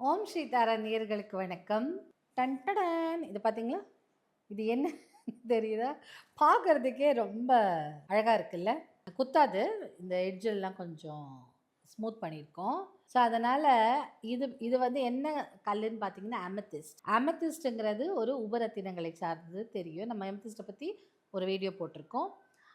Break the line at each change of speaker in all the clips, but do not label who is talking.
ஓம் ஸ்ரீ நேர்களுக்கு வணக்கம். டன்டடன் இது பார்த்தீங்களா இது என்ன தெரியுதா? பார்க்கறதுக்கே ரொம்ப அழகாக இருக்குல்ல? குத்தாது. இந்த எட்ஜெல்லாம் கொஞ்சம் ஸ்மூத் பண்ணியிருக்கோம். ஸோ அதனால் இது இது வந்து என்ன கல்லுன்னு பார்த்தீங்கன்னா அமெத்திஸ்ட் அமெத்திஸ்ட்டுங்கிறது ஒரு உபரத்தினங்களை சார்ந்தது தெரியும். நம்ம அமெத்திஸ்ட்டை பற்றி ஒரு வீடியோ போட்டிருக்கோம்.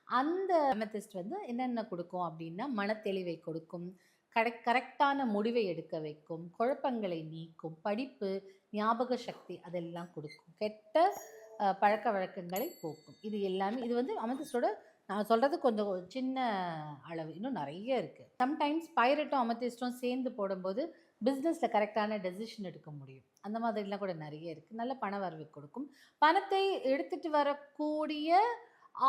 அந்த அமெத்திஸ்ட் வந்து என்னென்ன கொடுக்கும் அப்படின்னா மனத்தெளிவை கொடுக்கும். கடை கரெக்டான முடிவை எடுக்க வைக்கும் குழப்பங்களை நீக்கும் படிப்பு ஞாபக சக்தி அதெல்லாம் கொடுக்கும். கெட்ட பழக்க வழக்கங்களை போக்கும். இது எல்லாமே இது வந்து அமெத்திஸ்டோட நான் சொல்கிறது கொஞ்சம் சின்ன அளவு. இன்னும் நிறைய இருக்குது சம்டைம்ஸ் பைரட்டும் அமெத்திஸ்டும் சேர்ந்து போடும்போது பிஸ்னஸில் கரெக்டான டெசிஷன் எடுக்க முடியும். அந்த மாதிரிலாம் கூட நிறைய இருக்குது நல்ல பண வரவு கொடுக்கும். பணத்தை எடுத்துட்டு வரக்கூடிய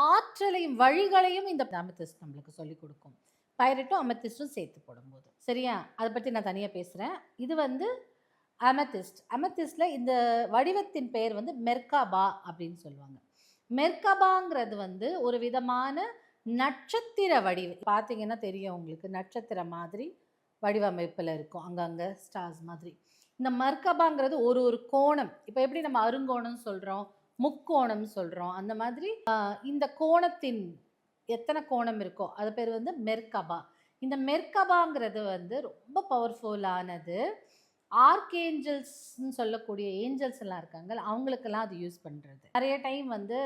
ஆற்றலையும் வழிகளையும் இந்த அமெத்திஸ்ட் நம்மளுக்கு சொல்லிக் கொடுக்கும். பைரட்டும் அமெத்திஸ்டும் சேர்த்து போடும்போது. சரியா? அதை பற்றி நான் தனியாக பேசுகிறேன் இது வந்து அமெத்திஸ்ட் அமெத்திஸ்டில் இந்த வடிவத்தின் பெயர் வந்து மெர்காபா அப்படின்னு சொல்லுவாங்க. மெர்கபாங்கிறது வந்து ஒரு விதமான நட்சத்திர வடிவு பார்த்தீங்கன்னா தெரியும் உங்களுக்கு நட்சத்திரம் மாதிரி வடிவமைப்பில் இருக்கும். அங்கங்கே ஸ்டார்ஸ் மாதிரி. இந்த மர்கபாங்கிறது ஒரு ஒரு கோணம். இப்போ எப்படி நம்ம அருங்கோணம் சொல்கிறோம் முக்கோணம் சொல்கிறோம் அந்த மாதிரி இந்த கோணத்தின் எத்தனை கோணம் இருக்கோ அது பேர் வந்து மெர்கபா. இந்த மெர்கபாங்கிறது வந்து ரொம்ப பவர்ஃபுல்லானது ஆர்கேஞ்சல்ஸ்ன்னு சொல்லக்கூடிய ஏஞ்சல்ஸ் எல்லாம் இருக்காங்க அவங்களுக்கெல்லாம் அது யூஸ் பண்ணுறது நிறைய டைம் வந்து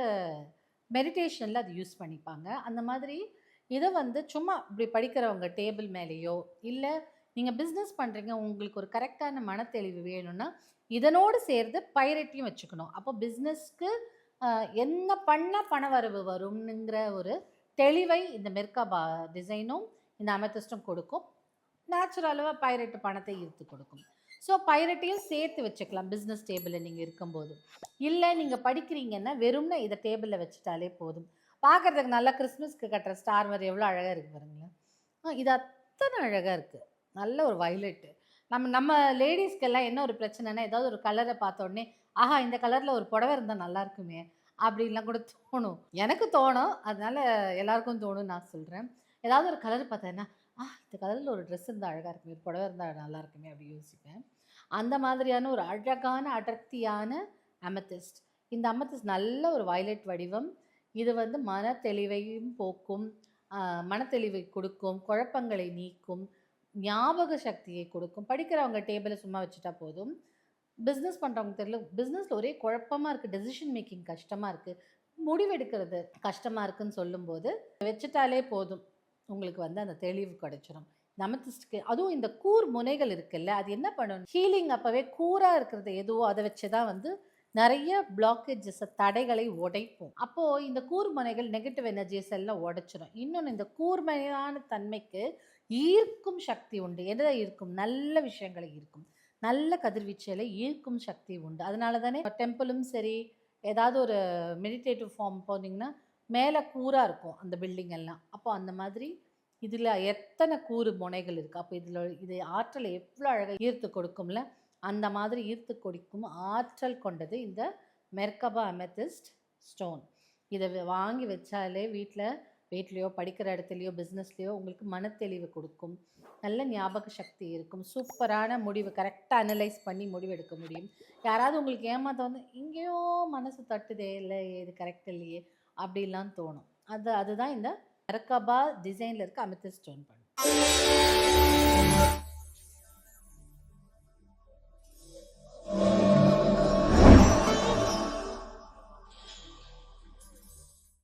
மெடிடேஷனில் அது யூஸ் பண்ணிப்பாங்க. அந்த மாதிரி இதை வந்து சும்மா இப்படி படிக்கிறவங்க டேபிள் மேலேயோ இல்லை நீங்கள் பிஸ்னஸ் பண்ணுறீங்க உங்களுக்கு ஒரு கரெக்டான மனத்தெளிவு வேணும்னா இதனோடு சேர்ந்து பைரட்டியும் வச்சுக்கணும். அப்போ பிஸ்னஸ்க்கு என்ன பண்ணால் பண வரவு வரும்னுங்கிற ஒரு தெளிவை இந்த மெர்கா பா டிசைனும் இந்த அமெத்திஸ்டும் கொடுக்கும். நேச்சுரலாக பைரட்டு பணத்தை ஈர்த்து கொடுக்கும். ஸோ பைரட்டையும் சேர்த்து வச்சுக்கலாம் பிஸ்னஸ் டேபிளில் நீங்கள் இருக்கும்போது. இல்லை நீங்கள் படிக்கிறீங்கன்னா வெறும்னா இதை டேபிளில் வச்சுட்டாலே போதும். பார்க்குறதுக்கு நல்லா கிறிஸ்மஸ்க்கு கட்டுற ஸ்டார் மாதிரி எவ்வளோ அழகாக இருக்குது பாருங்களேன். ஆ, இது அத்தனை அழகாக இருக்குது நல்ல ஒரு வயலட்டு நம்ம நம்ம லேடிஸ்க்கெல்லாம் என்ன ஒரு பிரச்சனைனா ஏதாவது ஒரு கலரை பார்த்தோடனே ஆஹா இந்த கலரில் ஒரு புடவை இருந்தால் நல்லா இருக்குமே. அப்படின்லாம் கூட தோணும். எனக்கு தோணும். அதனால எல்லாருக்கும் தோணும்னு நான் சொல்கிறேன் ஏதாவது ஒரு கலர் பார்த்தேன்னா ஆ இந்த கலரில் ஒரு ட்ரெஸ் இருந்தால் அழகாக இருக்குமே ஒரு புடவை இருந்தால் நல்லா இருக்குமே அப்படி யோசிப்பேன். அந்த மாதிரியான ஒரு அழகான அடர்த்தியான அமத்திஸ்ட் இந்த அமத்திஸ்ட் நல்ல ஒரு வயலட் வடிவம். இது வந்து மன தெளிவையும் போக்கும் மனத்தெளிவை கொடுக்கும் குழப்பங்களை நீக்கும் ஞாபக சக்தியை கொடுக்கும். படிக்கிறவங்க டேபிளை சும்மா வச்சுட்டா போதும். பிஸ்னஸ் பண்ணுறவங்க தெரியல பிஸ்னஸில் ஒரே குழப்பமாக இருக்குது டெசிஷன் மேக்கிங் கஷ்டமாக இருக்குது முடிவெடுக்கிறது கஷ்டமாக இருக்குதுன்னு சொல்லும்போது வச்சுட்டாலே போதும் உங்களுக்கு வந்து அந்த தெளிவு கிடைச்சிடும் நமத்திஸ்டுக்கு அதுவும் இந்த கூர் முனைகள் இருக்குல்ல அது என்ன பண்ணணும் ஹீலிங் அப்போவே கூராக இருக்கிறது எதுவோ அதை வச்சு தான் வந்து நிறைய பிளாக்கேஜஸ் தடைகளை உடைப்போம். அப்போது இந்த கூர்முனைகள் நெகட்டிவ் எனர்ஜிஸ் எல்லாம் உடைச்சிடும் இன்னொன்று இந்த கூர்மையான தன்மைக்கு ஈர்க்கும் சக்தி உண்டு. எதை ஈர்க்கும்? நல்ல விஷயங்களை ஈர்க்கும். நல்ல கதிர்வீச்சலை ஈர்க்கும் சக்தி உண்டு. அதனால தானே டெம்பிளும் சரி ஏதாவது ஒரு மெடிடேட்டிவ் ஃபார்ம் போனீங்கன்னா மேலே கூறாக இருக்கும் அந்த பில்டிங் எல்லாம். அப்போ அந்த மாதிரி இதில் எத்தனை கூறு முனைகள் இருக்குது அப்போ இதில் இது ஆற்றலை எவ்வளோ அழகாக ஈர்த்து கொடுக்கும்ல அந்த மாதிரி ஈர்த்து கொடுக்கும் ஆற்றல் கொண்டது இந்த மெர்கபா அமெத்திஸ்ட் ஸ்டோன் இதை வாங்கி வச்சாலே வீட்டில் வீட்லேயோ படிக்கிற இடத்துலையோ பிஸ்னஸ்லேயோ உங்களுக்கு மனத்தெளிவு கொடுக்கும். நல்ல ஞாபக சக்தி இருக்கும். சூப்பரான முடிவு கரெக்டாக அனலைஸ் பண்ணி முடிவு எடுக்க முடியும். யாராவது உங்களுக்கு ஏமாத்த வந்து இங்கேயோ மனசு தட்டுதே இல்லை இது கரெக்ட் இல்லையே அப்படிலாம் தோணும். அது அதுதான் இந்த மெர்கபா டிசைனில் இருக்க அமெத்திஸ்ட் ஸ்டோன் பண்ணும்